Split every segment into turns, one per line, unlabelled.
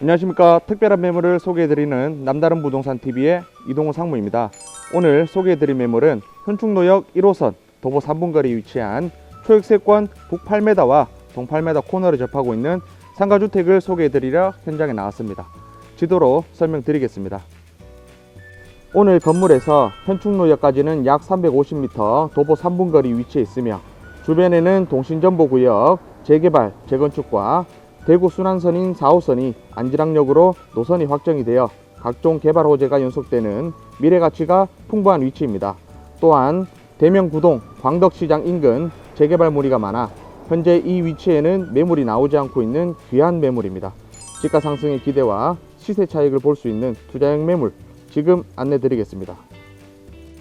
안녕하십니까 특별한 매물을 소개해드리는 남다른 부동산 TV의 이동호 상무입니다. 오늘 소개해드릴 매물은 현충로역 1호선 도보 3분 거리 위치한 초역세권 북 8m와 동 8m 코너를 접하고 있는 상가주택을 소개해드리려 현장에 나왔습니다. 지도로 설명드리겠습니다. 오늘 건물에서 현충로역까지는 약 350m 도보 3분 거리 위치해 있으며 주변에는 동신정보구역 재개발, 재건축과 대구 순환선인 4호선이 안지랑역으로 노선이 확정이 되어 각종 개발 호재가 연속되는 미래 가치가 풍부한 위치입니다. 또한 대명구동 광덕시장 인근 재개발 무리가 많아 현재 이 위치에는 매물이 나오지 않고 있는 귀한 매물입니다. 지가 상승의 기대와 시세 차익을 볼 수 있는 투자형 매물 지금 안내 드리겠습니다.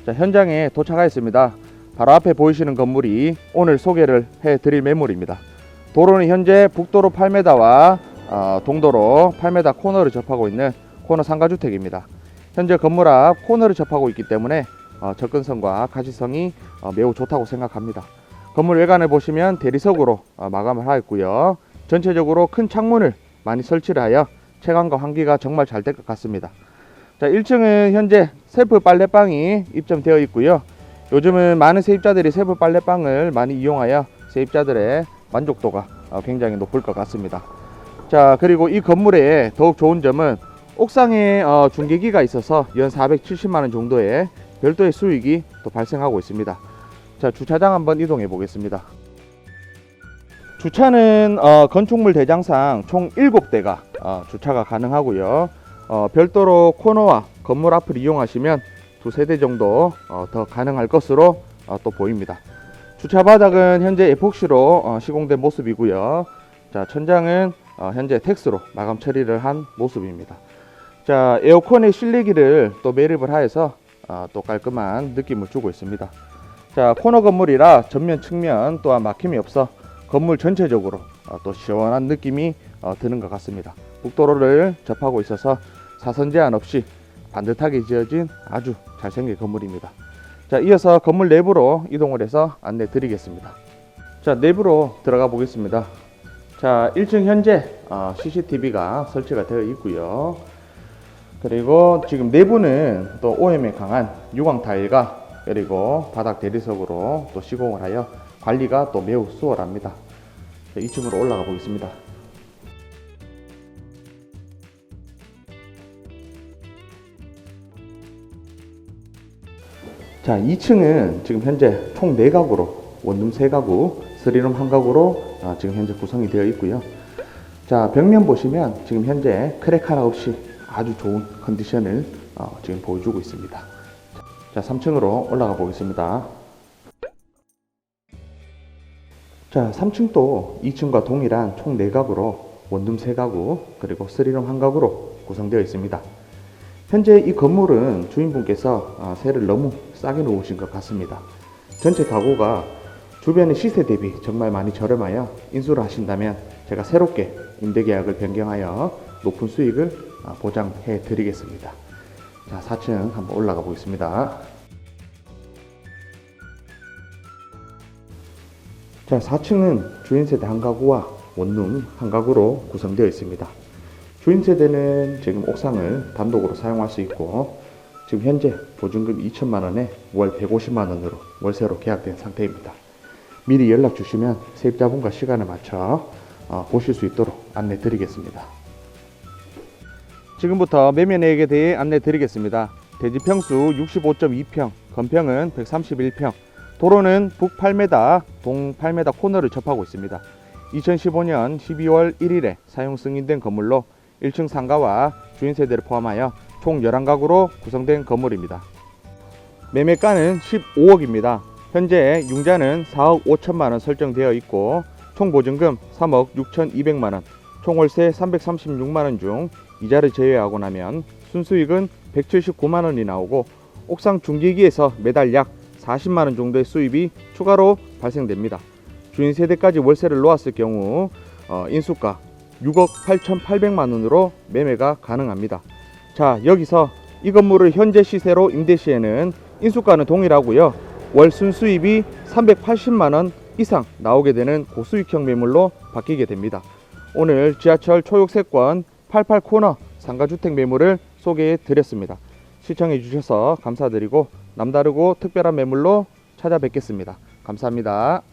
자, 현장에 도착하였습니다. 바로 앞에 보이시는 건물이 오늘 소개를 해 드릴 매물입니다. 도로는 현재 북도로 8m와 어, 동도로 8m 코너를 접하고 있는 코너 상가주택입니다. 현재 건물 앞 코너를 접하고 있기 때문에 어, 접근성과 가시성이 어, 매우 좋다고 생각합니다. 건물 외관을 보시면 대리석으로 어, 마감을 하였고요. 전체적으로 큰 창문을 많이 설치를 하여 채광과 환기가 정말 잘 될 것 같습니다. 자, 1층은 현재 셀프 빨래방이 입점되어 있고요. 요즘은 많은 세입자들이 셀프 빨래방을 많이 이용하여 세입자들의 만족도가 어, 굉장히 높을 것 같습니다. 자, 그리고 이 건물의 더욱 좋은 점은 옥상에 어, 중계기가 있어서 연 470만 원 정도의 별도의 수익이 또 발생하고 있습니다. 자, 주차장 한번 이동해 보겠습니다. 주차는 어, 건축물 대장상 총 7대가 어, 주차가 가능하고요. 어, 별도로 코너와 건물 앞을 이용하시면 두세 대 정도 어, 더 가능할 것으로 어, 또 보입니다. 주차 바닥은 현재 에폭시로 어, 시공된 모습이고요. 자, 천장은 어, 현재 텍스로 마감 처리를 한 모습입니다. 자, 에어컨의 실내기를 또 매립을 하여서 어, 또 깔끔한 느낌을 주고 있습니다. 자, 코너 건물이라 전면 측면 또한 막힘이 없어 건물 전체적으로 어, 또 시원한 느낌이 어, 드는 것 같습니다. 북도로를 접하고 있어서 사선 제한 없이 반듯하게 지어진 아주 잘생긴 건물입니다. 자, 이어서 건물 내부로 이동을 해서 안내 드리겠습니다. 자, 내부로 들어가 보겠습니다. 자, 1층 현재 어, CCTV가 설치가 되어 있고요. 그리고 지금 내부는 또 OM에 강한 유광 타일과 그리고 바닥 대리석으로 또 시공을 하여 관리가 또 매우 수월합니다. 자, 2층으로 올라가 보겠습니다. 자, 2층은 지금 현재 총 4가구로 원룸 3가구, 스리룸 1가구로 아, 지금 현재 구성이 되어 있고요. 자, 벽면 보시면 지금 현재 크랙 하나 없이 아주 좋은 컨디션을 어, 지금 보여주고 있습니다. 자, 3층으로 올라가 보겠습니다. 자, 3층도 2층과 동일한 총 4가구로 원룸 3가구, 그리고 스리룸 1가구로 구성되어 있습니다. 현재 이 건물은 주인분께서 어, 세를 너무 싸게 놓으신 것 같습니다. 전체 가구가 주변의 시세 대비 정말 많이 저렴하여 인수를 하신다면 제가 새롭게 임대 계약을 변경하여 높은 수익을 어, 보장해 드리겠습니다. 자, 4층 한번 올라가 보겠습니다. 자, 4층은 주인 세대 한 가구와 원룸 한 가구로 구성되어 있습니다. 주인 세대는 지금 옥상을 단독으로 사용할 수 있고 지금 현재 보증금 2천만 원에 월 150만 원으로 월세로 계약된 상태입니다. 미리 연락 주시면 세입자분과 시간을 맞춰 어, 보실 수 있도록 안내 드리겠습니다. 지금부터 매매 내역에 대해 안내 드리겠습니다. 대지 평수 65.2평, 건평은 131평, 도로는 북 8m, 동 8m 코너를 접하고 있습니다. 2015년 12월 1일에 사용 승인된 건물로 1층 상가와 주인 세대를 포함하여 총 11가구로 구성된 건물입니다. 매매가는 15억입니다. 현재 융자는 4억 5천만 원 설정되어 있고 총 보증금 3억 6천2백만 원, 총 월세 336만 원 중 이자를 제외하고 나면 순수익은 179만 원이 나오고 옥상 중기기에서 매달 약 40만 원 정도의 수입이 추가로 발생됩니다. 주인 세대까지 월세를 놓았을 경우 어, 인수가 6억 8,800만 원으로 매매가 가능합니다. 자 여기서 이 건물을 현재 시세로 임대시에는 인수가는 동일하고요. 월 순수입이 380만원 이상 나오게 되는 고수익형 매물로 바뀌게 됩니다. 오늘 지하철 초육세권 88코너 상가주택 매물을 소개해 드렸습니다. 시청해 주셔서 감사드리고 남다르고 특별한 매물로 찾아뵙겠습니다. 감사합니다.